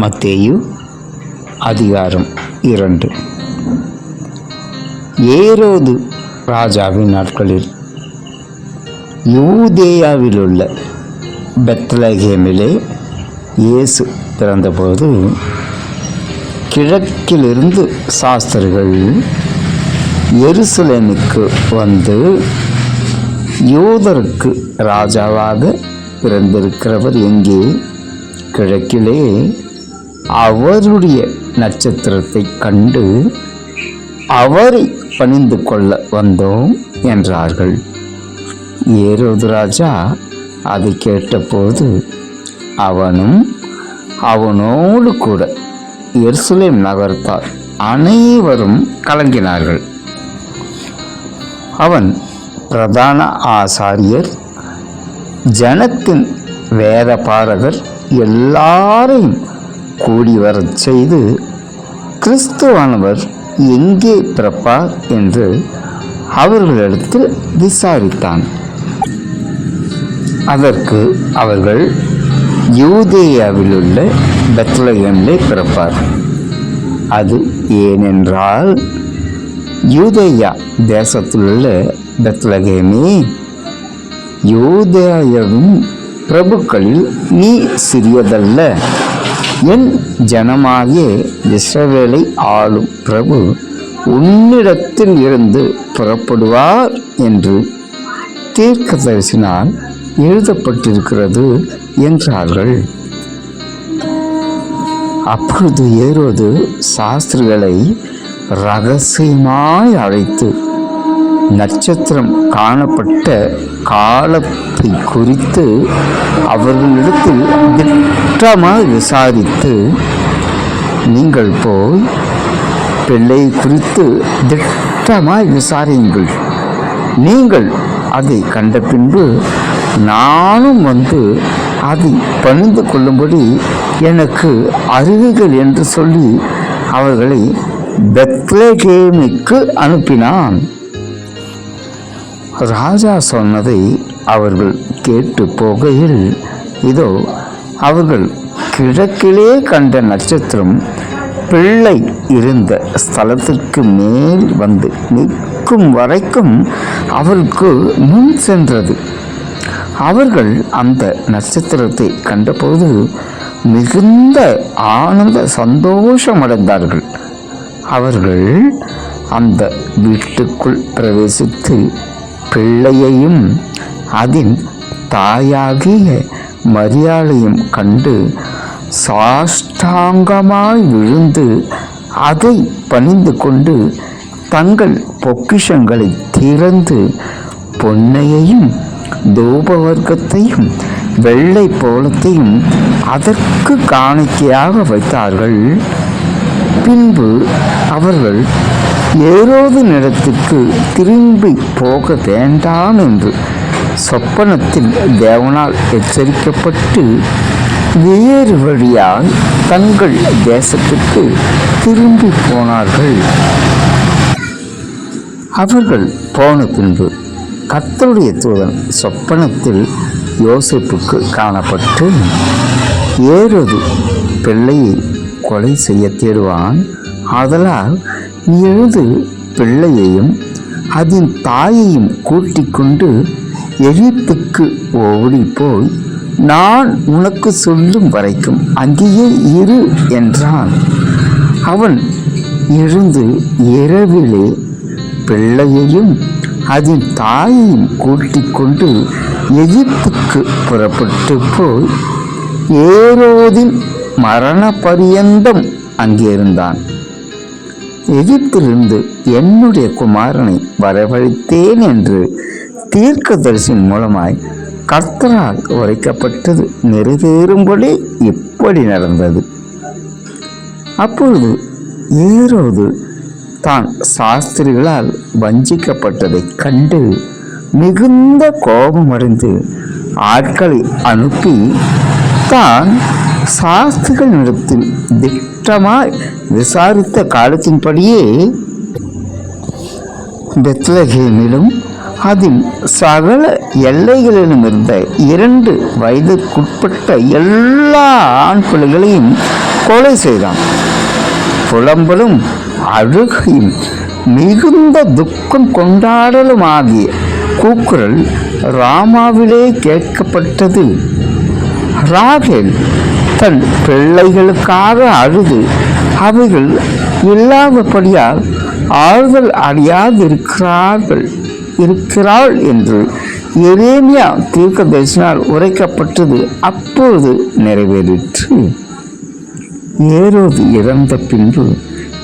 மத்தேயு அதிகாரம் இரண்டு. ஏரோது ராஜாவின் நாட்களில் யூதேயாவிலுள்ள பெத்லகேமிலே இயேசு பிறந்தபோது கிழக்கிலிருந்து சாஸ்திரிகள் எருசலேமுக்கு வந்து யூதருக்கு ராஜாவாக பிறந்திருக்கிறவர் எங்கே? கிழக்கிலே அவருடைய நட்சத்திரத்தை கண்டு அவரை பணிந்து கொள்ள வந்தோம் என்றார்கள். ஏரோது ராஜா அதை கேட்டபோது அவனும் அவனோடு கூட எருசலேம் நகர்த்தார் அனைவரும் கலங்கினார்கள். அவன் பிரதான ஆசாரியர் ஜனத்தின் வேத பாரகர் எல்லாரையும் கூடி வரச் செய்து கிறிஸ்துவானவர் எங்கே பிறப்பார் என்று அவர்களிடத்தில் விசாரித்தான். அதற்கு அவர்கள் யூதேயாவிலுள்ள பெத்லகேமிலே பிறப்பார். அது ஏனென்றால் யூதேயா தேசத்திலுள்ள பெத்லகேமே யூதேயாவின் பிரபுக்களில் நீ சிறியதல்ல. என் ஜனமாகிய இஸ்ரவேலை ஆளும் பிரபு உன்னிடத்தில் இருந்து புறப்படுவார் என்று தீர்க்கதரிசினால் எழுதப்பட்டிருக்கிறது என்றார்கள். அப்பொழுது ஏறோது சாஸ்திரிகளை ரகசியமாய் அழைத்து நட்சத்திரம் காணப்பட்ட காலத்தை குறித்து அவர்களிடத்தில் திட்டமாக விசாரித்து நீங்கள் போய் பிள்ளை குறித்து திட்டமாய் விசாரியுங்கள். நீங்கள் அதை கண்ட பின்பு நானும் வந்து அதை பணிந்து கொள்ளும்படி எனக்கு அறிவுகள் என்று சொல்லி அவர்களை பெத்லகேமிக்கு அனுப்பினான். ராஜா சொன்னதை அவர்கள் கேட்டு போகையில் இதோ அவர்கள் கிழக்கிலே கண்ட நட்சத்திரம் பிள்ளை இருந்த ஸ்தலத்திற்கு மேல் வந்து நிற்கும் வரைக்கும் அவருக்கு முன் சென்றது. அவர்கள் அந்த நட்சத்திரத்தை கண்டபோது மிகுந்த ஆனந்த சந்தோஷமடைந்தார்கள். அவர்கள் அந்த வீட்டுக்குள் பிரவேசித்து பிள்ளையையும் அதன் தாயாகிய மரியாளையும் கண்டு சாஷ்டாங்கமாய் விழுந்து அதை பணிந்து கொண்டு தங்கள் பொக்கிஷங்களை திறந்து பொன்னையையும் தூபவர்க்கத்தையும் வெள்ளை போலத்தையும் அதற்கு காணிக்கையாக வைத்தார்கள். பின்பு அவர்கள் ஏரோது நிலத்துக்கு திரும்பி போக வேண்டாம் என்று சொப்பனத்தில் தேவனால் எச்சரிக்கப்பட்டு வேறு வழியால் தங்கள் தேசத்துக்கு திரும்பி போனார்கள். அவர்கள் போன பின்பு கத்தருடைய தூதன் சொப்பனத்தில் யோசிப்புக்கு காணப்பட்டு ஏறது பிள்ளையை கொலை செய்ய தேடுவான். ஆதலால் நீ எழுது பிள்ளையையும் அதன் தாயையும் கூட்டிக் கொண்டு எகிப்துக்கு ஓடி போய் நான் உனக்கு சொல்லும் வரைக்கும் அங்கேயே இரு என்றான். அவன் எழுந்து இரவிலே பிள்ளையையும் அதன் தாயையும் கூட்டிக் கொண்டு எகிப்துக்கு புறப்பட்டு போய் ஏரோதின் மரண பரியந்தம் அங்கே இருந்தான் எகிப்திலிருந்து என்னுடைய குமாரனை வரவழைத்தேன் என்று தீர்க்கதரிசின் மூலமாய் கர்த்தரால் உரைக்கப்பட்டது நிறைவேறும்படி இப்படி நடந்தது. அப்பொழுது ஏறோது தான் சாஸ்திரிகளால் வஞ்சிக்கப்பட்டதைக் கண்டு மிகுந்த கோபமடைந்து ஆட்களை அனுப்பி தான் சாஸ்திரிகள் நிலத்தில் திட்டமாய் விசாரித்த காலத்தின்படியே பெத்லகேமிலும் அதன் சகல எல்லைகளிலும் இருந்த இரண்டு வயதுக்குட்பட்ட எல்லா ஆண் பிள்ளைகளையும் கொலை செய்தான். புலம்பலும் அழுகையும் மிகுந்த துக்கம் கொண்டாடலும் ஆகிய கூக்குரல் ராமாவிலே கேட்கப்பட்டது. ராகேல் தன் பிள்ளைகளுக்காக அழுது அவைகள் இல்லாதபடியால் ஆறுதல் அடையாதிருக்கிறார்கள் இருக்கிறாள் என்று எரேமியா தீர்க்க தரிசனால் உரைக்கப்பட்டது அப்பொழுது நிறைவேறிற்று. ஏரோது இறந்த பின்பு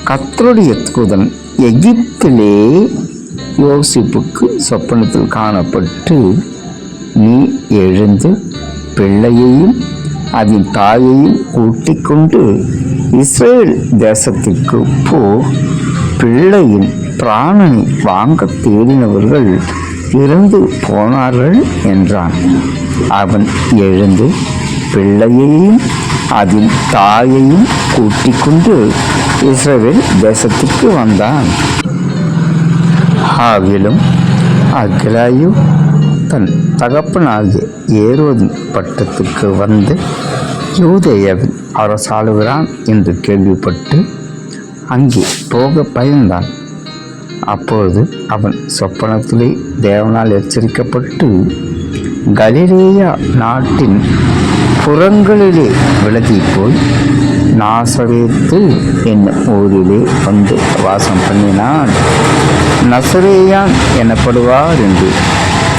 கத்தருடைய தூதன் எகிப்திலே யோசிப்புக்கு சொப்பனத்தில் காணப்பட்டு நீ எழுந்து பிள்ளையையும் அதன் தாயையும் கூட்டிக்கொண்டு இஸ்ரேல் தேசத்திற்கு போ. பிள்ளையின் பிராணனை வாங்க தேடினவர்கள் இறந்து போனார்கள் என்றான். அவன் எழுந்து பிள்ளையையும் அதன் தாயையும் கூட்டிக்கொண்டு கொண்டு தேசத்துக்கு வந்தான். ஆகிலும் அகிலாயு தன் தகப்பனாகிய ஏரோதின் பட்டத்துக்கு வந்து யூதேயாவில் அரசாளுகிறான் என்று கேள்விப்பட்டு அங்கே போக பயந்தான். அப்பொழுது அவன் சொப்பனத்திலே தேவனால் எச்சரிக்கப்பட்டு கலிலேயா நாட்டின் புறங்களிலே விலகி போய் நாசரேத்து என்னும் ஊரிலே வந்து வாசம் பண்ணினான். நசரேயான் எனப்படுவார் என்று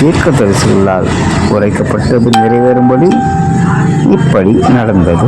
தீர்க்கதரிசிகளால் உரைக்கப்பட்டது நிறைவேறும்படி இப்படி நடந்தது.